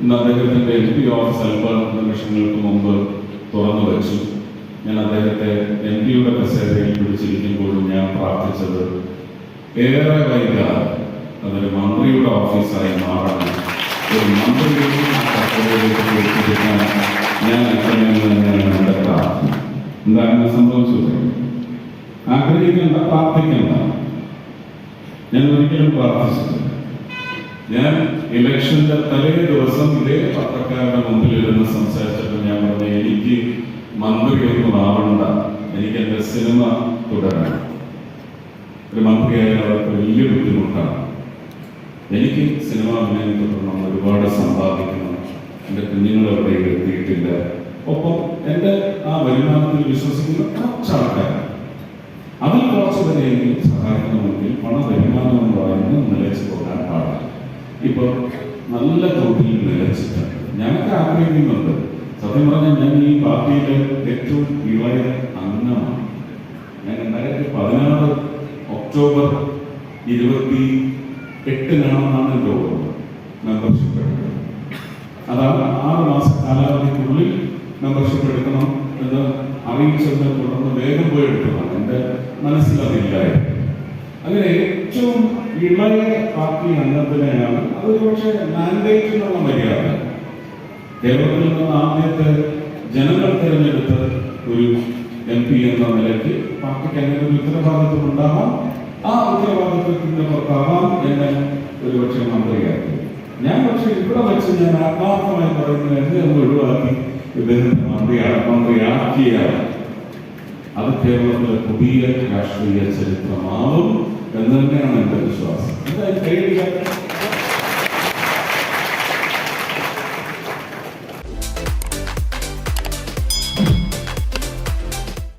ഇന്ന് അദ്ദേഹത്തിന്റെ M P office അല്പ നിമിഷങ്ങൾക്ക് മുമ്പ് തുറന്നു വെച്ചു. ഞാൻ അദ്ദേഹത്തെ എം പിയുടെ കസേരയിൽ പിടിച്ചിരിക്കുമ്പോഴും ഞാൻ പ്രാർത്ഥിച്ചത് ഏറെ വൈകാതെ അതൊരു മന്ത്രിയുടെ ഓഫീസായി മാറണം. ഒരു മന്ത്രിയുടെ ഞാൻ എത്തണമെന്ന് എന്താണ് സംഭവിച്ചത്? ആഗ്രഹിക്കേണ്ട പ്രാർത്ഥിക്കേണ്ട. ഞാൻ ഒരിക്കലും പ്രാർത്ഥിച്ചിട്ടില്ല. ഞാൻ ഇലക്ഷന്റെ തലേ ദിവസം ഇതേ പത്രക്കാരുടെ മുമ്പിൽ ഇരുന്ന് സംസാരിച്ചപ്പോൾ ഞാൻ പറഞ്ഞു എനിക്ക് മന്ത്രിയൊന്നും ആവണ്ട. എനിക്ക് എന്റെ സിനിമ തുടരണം. ഒരു മന്ത്രിയായാലും അവർക്ക് വലിയ ബുദ്ധിമുട്ടാണ്. എനിക്ക് സിനിമ അഭിനയം തുടരണം ഒരുപാട് സമ്പാദിക്കണം. എന്റെ കുഞ്ഞുങ്ങൾ എവിടെയും എത്തിയിട്ടില്ല ഒപ്പം എന്റെ ആ വരുമാനത്തിൽ വിശ്വസിക്കുന്ന കുറച്ച് ആൾക്കാർ. അതിൽ കുറച്ച് പേരെയെങ്കിലും സഹായിക്കണമെങ്കിൽ ഇപ്പൊ നല്ല തോതിൽ നിലച്ചിട്ടുണ്ട് ഞങ്ങൾക്ക് ആഗ്രഹിക്കുന്നുണ്ട്. സത്യം പറഞ്ഞാൽ ഞാൻ ഈ പാർട്ടിയിലെ ഏറ്റവും ഇളയ അംഗമാണ്. ഞാൻ രണ്ടായിരത്തി പതിനാറ് ഒക്ടോബർ ഇരുപത്തി എട്ടിനാണെന്നാണ് എന്റെ ഓർമ്മ. മെമ്പർഷിപ്പ് അതാണ് ആറ് മാസ കാലാവധിക്കുള്ളിൽ മെമ്പർഷിപ്പ് എടുക്കണം എന്ന് അറിയിച്ചതിനെ തുടർന്ന് വേഗം പോയി എടുക്കണം എന്റെ മനസ്സിൽ ഇളയ പാർട്ടി അംഗത്തിനെയാണ് അതൊരു പക്ഷേ മാൻഡേറ്റിനുള്ള മര്യാദ. കേരളത്തിൽ നിന്ന് ആദ്യത്തെ ജനങ്ങൾ തിരഞ്ഞെടുത്ത ഒരു എം പി എന്ന നിലയ്ക്ക് പാർട്ടിക്ക് അങ്ങനെ ഒരു ഉത്തരവാദിത്വം ഉണ്ടാവാം ആ ഉത്തരവാദിത്വത്തിന്റെ പുറത്താവാം എന്നെ ഒരുപക്ഷെ മന്ത്രിയാക്കി ഞാൻ പക്ഷെ ഇവിടെ വെച്ച് ഞാൻ ആത്മാർത്ഥമായി പറയുന്നത് എന്നെ ഒന്ന് ഒഴിവാക്കി ഇദ്ദേഹത്തെ മന്ത്രിയാണ് മന്ത്രിയാക്കിയാണ്. അത് കേരളത്തിലെ പുതിയ രാഷ്ട്രീയ ചരിത്രമാവും എന്ന് തന്നെയാണ് Thank you.